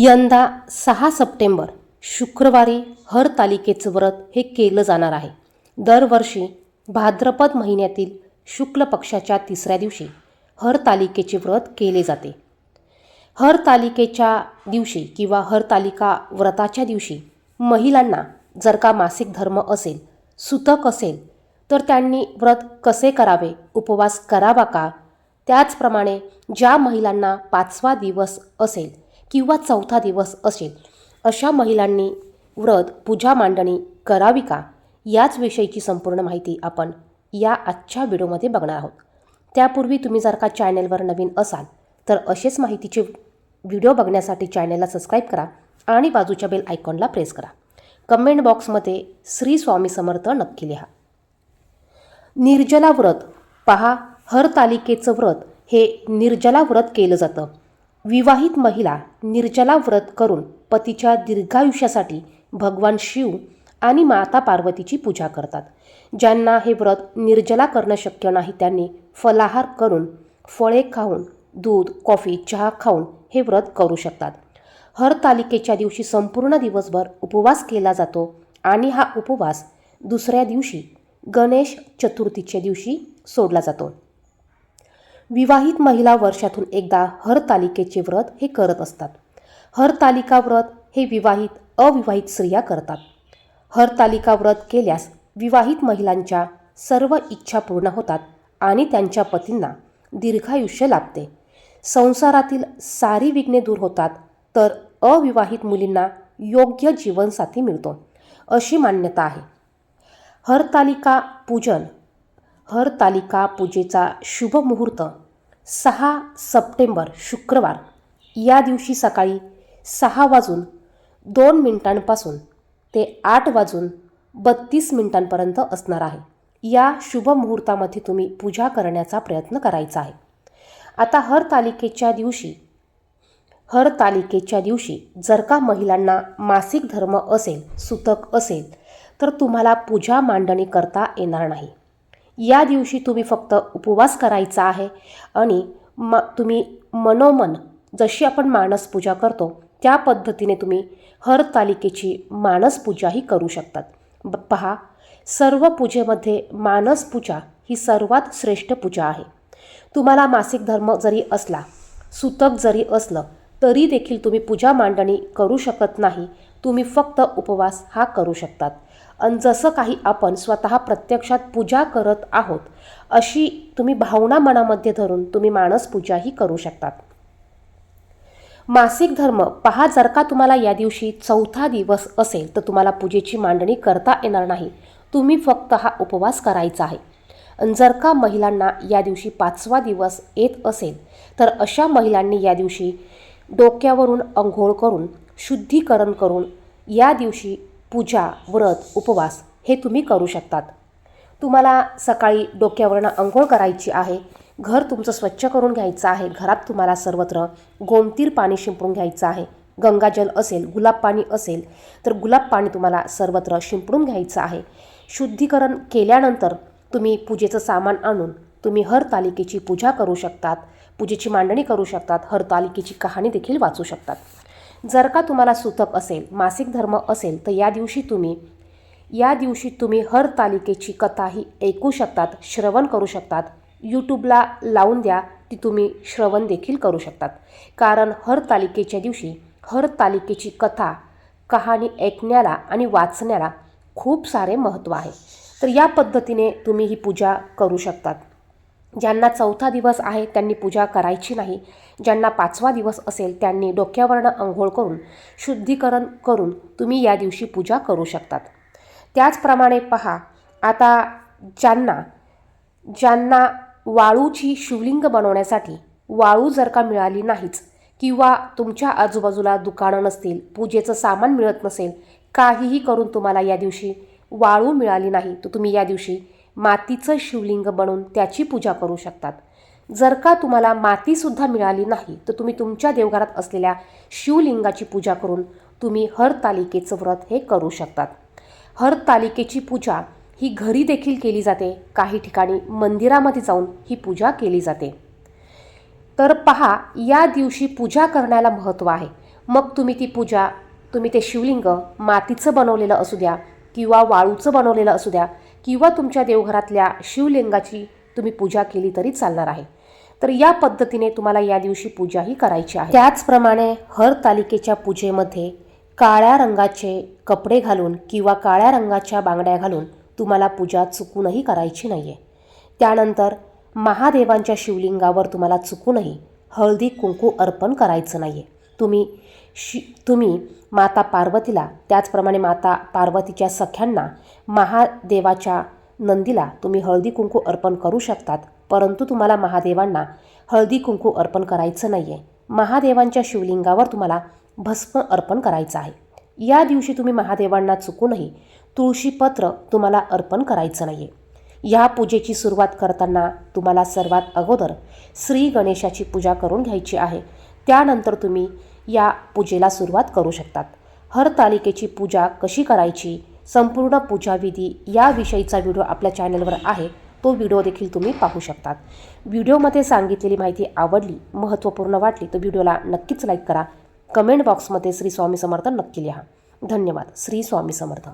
यंदा सहा सप्टेंबर शुक्रवारी हरतालिकेचं व्रत हे केलं जाणार आहे. दरवर्षी भाद्रपद महिन्यातील शुक्ल पक्षाच्या तिसऱ्या दिवशी हरतालिकेचे व्रत केले जाते. हरतालिकेच्या दिवशी किंवा हरतालिका व्रताच्या दिवशी महिलांना जर का मासिक धर्म असेल सुतक असेल तर त्यांनी व्रत कसे करावे उपवास करावा का? त्याचप्रमाणे ज्या महिलांना पाचवा दिवस असेल किंवा चौथा दिवस असेल. अशा महिलांनी व्रत पूजा मांडणी करावी का? याच विषयीची संपूर्ण माहिती आपण या आजच्या व्हिडिओमध्ये बघणार आहोत. त्यापूर्वी तुम्ही जर का चॅनेलवर नवीन असाल तर असेच माहितीचे व्हिडिओ बघण्यासाठी चॅनेलला सबस्क्राईब करा आणि बाजूच्या बेल आयकॉनला प्रेस करा. कमेंट बॉक्समध्ये श्री स्वामी समर्थ नक्की लिहा. निर्जला व्रत. पहा हर तालिकेचं व्रत. हे निर्जला व्रत केलं जातं. विवाहित महिला निर्जला व्रत करून पतीच्या दीर्घायुष्यासाठी भगवान शिव आणि माता पार्वतीची पूजा करतात. ज्यांना हे व्रत निर्जला करणं शक्य नाही त्यांनी फलाहार करून फळे खाऊन दूध कॉफी चहा खाऊन हे व्रत करू शकतात. हरतालिकेच्या दिवशी संपूर्ण दिवसभर उपवास केला जातो आणि हा उपवास दुसऱ्या दिवशी गणेश चतुर्थीच्या दिवशी सोडला जातो. विवाहित महिला वर्षातून एकदा हरतालिकेचे व्रत हे करत असतात. हरतालिका व्रत हे विवाहित अविवाहित स्त्रिया करतात. हरतालिका व्रत केल्यास विवाहित महिलांच्या सर्व इच्छा पूर्ण होतात आणि त्यांच्या पतींना दीर्घायुष्य लाभते. संसारातील सारी विघ्ने दूर होतात तर अविवाहित मुलींना योग्य जीवनसाथी मिळतो अशी मान्यता आहे. हरतालिका पूजन हरतालिका पूजेचा शुभ मुहूर्त सहा सप्टेंबर शुक्रवार. या दिवशी सकाळी सहा वाजून दोन मिनिटांपासून ते आठ वाजून बत्तीस मिनिटांपर्यंत असणार आहे. या शुभ मुहूर्तामध्ये तुम्ही पूजा करण्याचा प्रयत्न करायचा आहे. आता हरतालिकेच्या दिवशी हरतालिकेच्या दिवशी जर का महिलांना मासिक धर्म असेल सुतक असेल तर तुम्हाला पूजा मांडणी करता येणार नाही. या दिवशी तुम्ही फक्त उपवास करायचा आहे आणि म तुम्ही मनोमन जशी आपण मानसपूजा करतो त्या पद्धतीने तुम्ही हर तालिकेची मानसपूजाही करू शकतात. ब पहा सर्व पूजेमध्ये मानसपूजा ही सर्वात श्रेष्ठ पूजा आहे. तुम्हाला मासिक धर्म जरी असला सुतक जरी असलं तरी देखील तुम्ही पूजा मांडणी करू शकत नाही. तुम्ही फक्त उपवास हा करू शकतात. आणि जसं काही आपण स्वतः प्रत्यक्षात पूजा करत आहोत अशी तुम्ही भावना मनामध्ये धरून तुम्ही मानस पूजाही करू शकतात. मासिक धर्म पहा जर का तुम्हाला या दिवशी चौथा दिवस असेल तर तुम्हाला पूजेची मांडणी करता येणार नाही. तुम्ही फक्त हा उपवास करायचा आहे. जर का महिलांना या दिवशी पाचवा दिवस येत असेल तर अशा महिलांनी या दिवशी डोक्यावरून अंघोळ करून शुद्धीकरण करून या दिवशी पूजा व्रत उपवास हे तुम्ही करू शकतात. तुम्हाला सकाळी डोक्यावरनं अंघोळ करायची आहे घर तुमचं स्वच्छ करून घ्यायचं आहे घरात तुम्हाला सर्वत्र गोमतीर पाणी शिंपडून घ्यायचं आहे गंगाजल असेल गुलाब पाणी असेल तर गुलाब पाणी तुम्हाला सर्वत्र शिंपडून घ्यायचं आहे. शुद्धीकरण केल्यानंतर तुम्ही पूजेचं सामान आणून तुम्ही हरतालिकेची पूजा करू शकतात पूजेची मांडणी करू शकतात हरतालिकेची कहाणी देखील वाचू शकतात. जर का तुम्हाला सुतक असेल मासिक धर्म असेल तर या दिवशी तुम्ही या दिवशी तुम्ही हर तालिकेची कथाही ऐकू शकतात श्रवण करू शकतात. यूट्यूबला लावून द्या ती तुम्ही श्रवण देखील करू शकतात. कारण हर तालिकेच्या दिवशी हर तालिकेची कथा कहाणी ऐकण्याला आणि वाचण्याला खूप सारे महत्त्व आहे. तर या पद्धतीने तुम्ही ही पूजा करू शकतात. ज्यांना चौथा दिवस आहे त्यांनी पूजा करायची नाही. ज्यांना पाचवा दिवस असेल त्यांनी डोक्यावरनं अंघोळ करून शुद्धीकरण करून तुम्ही या दिवशी पूजा करू शकतात. त्याचप्रमाणे पहा आता ज्यांना ज्यांना वाळूची शिवलिंग बनवण्यासाठी वाळू जर का मिळाली नाहीच किंवा तुमच्या आजूबाजूला दुकानं नसतील पूजेचं सामान मिळत नसेल काहीही करून तुम्हाला या दिवशी वाळू मिळाली नाही तर तुम्ही या दिवशी मातीचं शिवलिंग बनवून त्याची पूजा करू शकतात. जर का तुम्हाला मातीसुद्धा मिळाली नाही तर तुम्ही तुमच्या देवघरात असलेल्या शिवलिंगाची पूजा करून तुम्ही हरतालिकेचं व्रत हे करू शकतात. हरतालिकेची पूजा ही घरी देखील केली जाते. काही ठिकाणी मंदिरामध्ये जाऊन ही पूजा केली जाते. तर पहा या दिवशी पूजा करण्याला महत्त्व आहे. मग तुम्ही ती पूजा तुम्ही ते शिवलिंग मातीचं बनवलेलं असू द्या किंवा वाळूचं बनवलेलं असू द्या किंवा तुमच्या देवघरातल्या शिवलिंगाची तुम्ही पूजा केली तरी चालणार आहे. तर या पद्धतीने तुम्हाला या दिवशी पूजाही करायची आहे. त्याचप्रमाणे हर तालिकेच्या पूजेमध्ये काळ्या रंगाचे कपडे घालून किंवा काळ्या रंगाच्या बांगड्या घालून तुम्हाला पूजा चुकूनही करायची नाही आहे त्यानंतर महादेवांच्या शिवलिंगावर तुम्हाला चुकूनही हळदी कुंकू अर्पण करायचं नाही आहे तुम्ही शि तुम्ही माता पार्वतीला. त्याचप्रमाणे माता पार्वतीच्या सख्यांना महादेवाच्या नंदीला तुम्ही हळदी कुंकू अर्पण करू शकतात परंतु तुम्हाला महादेवांना हळदी कुंकू अर्पण करायचं नाही आहे महादेवांच्या शिवलिंगावर तुम्हाला भस्म अर्पण करायचं आहे. या दिवशी तुम्ही महादेवांना चुकूनही तुळशीपत्र तुम्हाला अर्पण करायचं नाही आहे या पूजेची सुरुवात करताना तुम्हाला सर्वात अगोदर श्री गणेशाची पूजा करून घ्यायची आहे. त्यानंतर तुम्ही या पूजेला सुरुवात करू शकतात. हरतालिकेची पूजा कशी करायची? संपूर्ण पूजाविधी याविषयीचा व्हिडिओ आपल्या चॅनलवर आहे. तो व्हिडिओ देखील तुम्ही पाहू शकतात. व्हिडिओमध्ये सांगितलेली माहिती आवडली महत्त्वपूर्ण वाटली तर व्हिडिओला नक्कीच लाईक करा. कमेंट बॉक्समध्ये श्री स्वामी समर्थ नक्की लिहा. धन्यवाद. श्री स्वामी समर्थ.